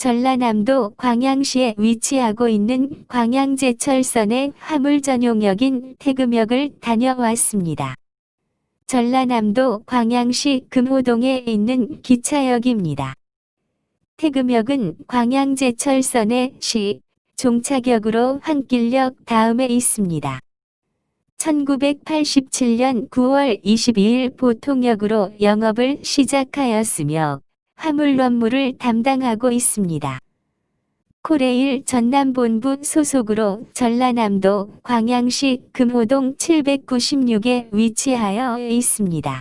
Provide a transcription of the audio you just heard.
전라남도 광양시에 위치하고 있는 광양제철선의 화물 전용역인 태금역을 다녀왔습니다. 전라남도 광양시 금호동에 있는 기차역입니다. 태금역은 광양제철선의 시, 종착역으로 한길역 다음에 있습니다. 1987년 9월 22일 보통역으로 영업을 시작하였으며 화물원무를 담당하고 있습니다. 코레일 전남본부 소속으로 전라남도 광양시 금호동 796에 위치하여 있습니다.